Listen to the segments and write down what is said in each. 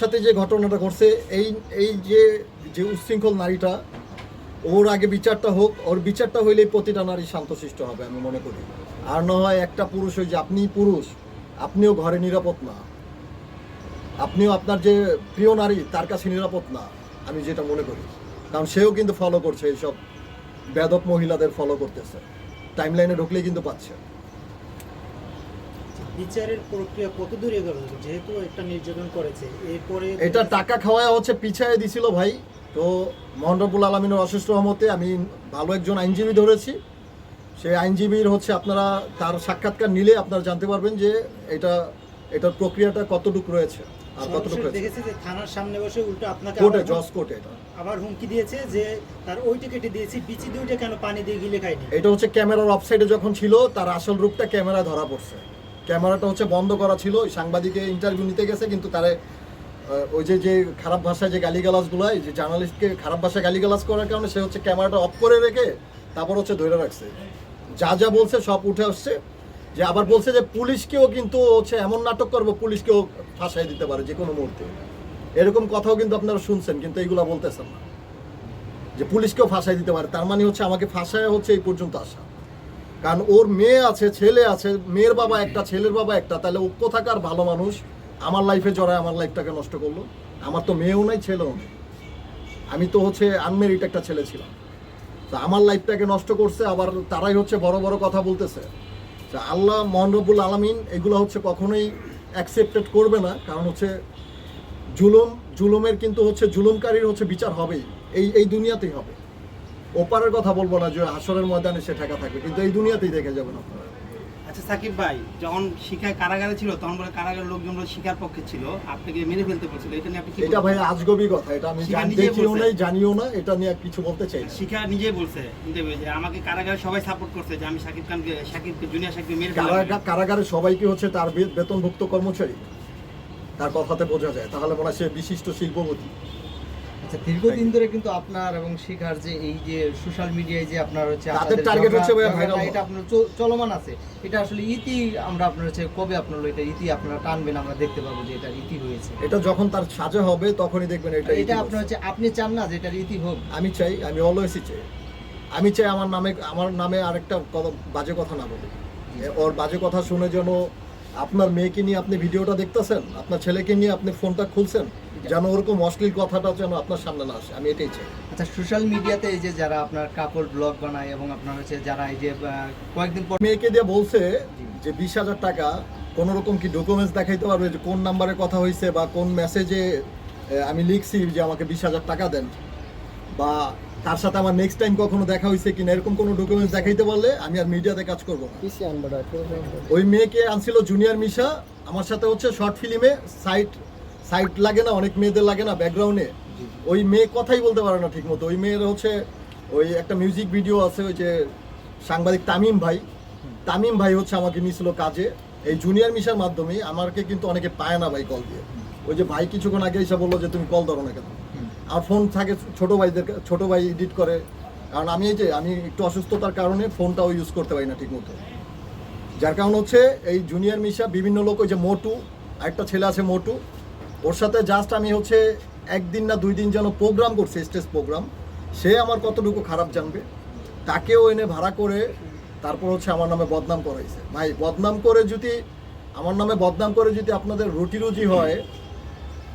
সাথে যে ঘটনাটা ঘটছে, এই এই যে যে উচ্ছৃঙ্খল নারীটা, ওর আগে বিচারটা হোক, ওর বিচারটা হইলেই প্রতিটা নারী শান্তশিষ্ট হবে, আমি মনে করি। আর না হয় একটা পুরুষ ওই যে আপনি পুরুষ, আপনিও ঘরে নিরাপদ না। আপনিও আপনার যে প্রিয় নারী, তার কাছে নিরাপদ না, আমি যেটা মনে করি। কারণ সেও কিন্তু ফলো করছে এইসব বেদক মহিলাদের ফলো করতেছে। টাইম লাইনে ঢুকলেই কিন্তু পাচ্ছে। বিচারের প্রক্রিয়া কত দূর এগোলো? যেহেতু একটা নির্যাতন করেছে। এরপরে এটা টাকা খাওয়ায় হচ্ছে পিছায় দিছিল ভাই। তো মোহানরবুল আলমিনের অশেষ রহমতে আমি ভালো একজন আইনজীবী ধরেছি। সেই আইনজীবীর হচ্ছে আপনারা তার সাক্ষাৎকার নিলে আপনারা জানতে পারবেন যে এটা এটার প্রক্রিয়াটা কতটুকু রয়েছে আর কতটুকু দেখেছে যে থানার সামনে বসে উল্টো আপনাকে কোর্টে জজ কোর্টে এটা। আবার হুমকি দিয়েছে যে তার ওইটা কেটে দিয়েছি বিচি দুইটা কেন পানি দিয়ে গিলে খাইনি এটা হচ্ছে ক্যামেরার অফসাইডে যখন ছিল তার আসল রূপটা ক্যামেরা ধরা পড়ছে। ক্যামেরাটা হচ্ছে বন্ধ করা ছিল। সাংবাদিকে ইন্টারভিউ নিতে গেছে, কিন্তু তারে ওই যে যে খারাপ ভাষায় যে গালিগালাজগুলো যে জার্নালিস্টকে খারাপ ভাষায় গালিগালাজ করার কারণে সে হচ্ছে ক্যামেরাটা অফ করে রেখে তারপর হচ্ছে ধরে রাখছে। যা যা বলছে সব উঠে আসছে। যে আবার বলছে যে পুলিশকেও কিন্তু হচ্ছে এমন নাটক করব, পুলিশকেও ফাঁসাই দিতে পারে যে কোনো মুহূর্তে। এরকম কথাও কিন্তু আপনারা শুনছেন, কিন্তু এইগুলা বলতেছেন না। যে পুলিশকেও ফাঁসাই দিতে পারে, তার মানে হচ্ছে আমাকে ফাঁসায় হচ্ছে এই পর্যন্ত আসা। কারণ ওর মেয়ে আছে, ছেলে আছে, মেয়ের বাবা একটা, ছেলের বাবা একটা, তাহলে ও কোথাকার ভালো মানুষ? আমার লাইফে জড়ায় আমার লাইফটাকে নষ্ট করল। আমার তো মেয়েও নাই, ছেলেও নেই। আমি তো হচ্ছে আনমেরিট একটা ছেলে ছিলাম। তো আমার লাইফটাকে নষ্ট করছে, আবার তারাই হচ্ছে বড় বড় কথা বলতেছে। আল্লাহ মহানরবুল আলমিন এগুলো হচ্ছে কখনোই অ্যাকসেপ্টেড করবে না, কারণ হচ্ছে জুলুম, জুলুমের কিন্তু হচ্ছে জুলুমকারীর হচ্ছে বিচার হবেই। এই এই দুনিয়াতেই হবে। ওপারের কথা বলব না যে হাসরের ময়দানে সে ঠেকা থাকবে কিন্তু এই দুনিয়াতেই দেখে যাবেন আপনারা। আচ্ছা সাকিব ভাই যখন শিখায় কারাগারে ছিল তখন বলে কারাগারের লোকজন বলে শিকার পক্ষে ছিল আপনাকে মেরে ফেলতে বলছিল এটা নিয়ে আপনি কি এটা? ভাই আজগবি কথা এটা আমি দেখিও বলছে। জানিও না এটা নিয়ে কিছু বলতে চাই না। শিখা নিজেই বলছে যে আমাকে কারাগারে সবাই সাপোর্ট করছে যে আমি সাকিব খানকে সাকিবকে জুনিয়র সাকিবকে মেরে ফেললাম। কারাগা- কারাগারে সবাই কি হচ্ছে তার বেতনভুক্ত কর্মচারী। তার কথাতে বোঝা যায় তাহলে মনে হয় সে বিশিষ্ট শিল্পপতি। আচ্ছা দীর্ঘদিন ধরে কিন্তু আপনার এবং শিখার যে এই যে সোশ্যাল মিডিয়ায় যে আপনার হচ্ছে তাদের target হচ্ছে। এটা আপনার চলমান আছে। এটা আসলে ইতি আমরা আপনার হচ্ছে কবে আপনার এটা ইতি আপনারা টানবেন আমরা দেখতে পাবো যে এটা ইতি হয়েছে। এটা যখন তার সাজা হবে তখনই দেখবেন এটা এটা। আপনার হচ্ছে আপনি চান না যে এটার ইতি হোক। আমি চাই আমি অলওয়েসই চাই। আমি চাই আমার নামে আমার নামে আরেকটা বাজে কথা না বলে ওর বাজে কথা শুনে যেন আপনার মেয়েকে নিয়ে আপনি ভিডিওটা দেখতেছেন আপনার ছেলেকে নিয়ে আপনি ফোনটা খুলছেন যেন ওরকম অশ্লীল কথাটা যেন আপনার সামনে না আসে আমি এটাই চাই। আচ্ছা সোশ্যাল মিডিয়াতে এই যে যারা আপনার কাপড় ব্লগ বানায় এবং আপনার হচ্ছে যারা এই যে কয়েকদিন পর মেয়েকে দিয়ে বলছে যে বিশ হাজার টাকা কোনো রকম কি ডকুমেন্টস দেখাইতে পারবে যে কোন নাম্বারে কথা হয়েছে বা কোন মেসেজে আমি লিখছি যে আমাকে বিশ হাজার টাকা দেন বা তার সাথে আমার নেক্সট টাইম কখনো দেখা হয়েছে কিনা এরকম কোনো ডকুমেন্টস দেখাইতে পারলে আমি আর মিডিয়াতে কাজ করব না। ওই মেয়েকে আনছিল জুনিয়র মিশা আমার সাথে হচ্ছে শর্ট ফিল্মে সাইট সাইট লাগে না অনেক মেয়েদের লাগে না ব্যাকগ্রাউন্ডে ওই মেয়ে কথাই বলতে পারে না ঠিক মতো ওই মেয়ের হচ্ছে ওই একটা মিউজিক ভিডিও আছে ওই যে সাংবাদিক তামিম ভাই। তামিম ভাই হচ্ছে আমাকে নিয়েছিল কাজে। এই জুনিয়র মিশার মাধ্যমে আমাকে কিন্তু অনেকে পায় না ভাই কল দিয়ে। ওই যে ভাই কিছুক্ষণ আগে এসে বলল যে তুমি কল ধরো না কেন? আর ফোন থাকে ছোট ভাইদের ছোট ভাই এডিট করে। কারণ আমি এই যে, আমি একটু অসুস্থতার কারণে ফোনটাও ইউজ করতে পারি না ঠিক মতো যার কারণ হচ্ছে এই জুনিয়র মিশা, বিভিন্ন লোক ওই যে মোটু একটা ছেলে আছে মোটু। ওর সাথে জাস্ট আমি হচ্ছে একদিন না দুই দিন যেন প্রোগ্রাম করছে, স্টেজ প্রোগ্রাম সে আমার কতটুকু খারাপ জানবে? তাকেও এনে ভাড়া করে তারপর হচ্ছে আমার নামে বদনাম করাইছে। ভাই, বদনাম করে যদি, আমার নামে বদনাম করে যদি আপনাদের রুটি রুজি হয়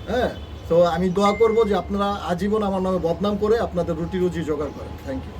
হ্যাঁ তো আমি দোয়া করব যে আপনারা আজীবন আমার নামে বদনাম করে আপনাদের রুটি রুজি জোগাড় করেন। Thank you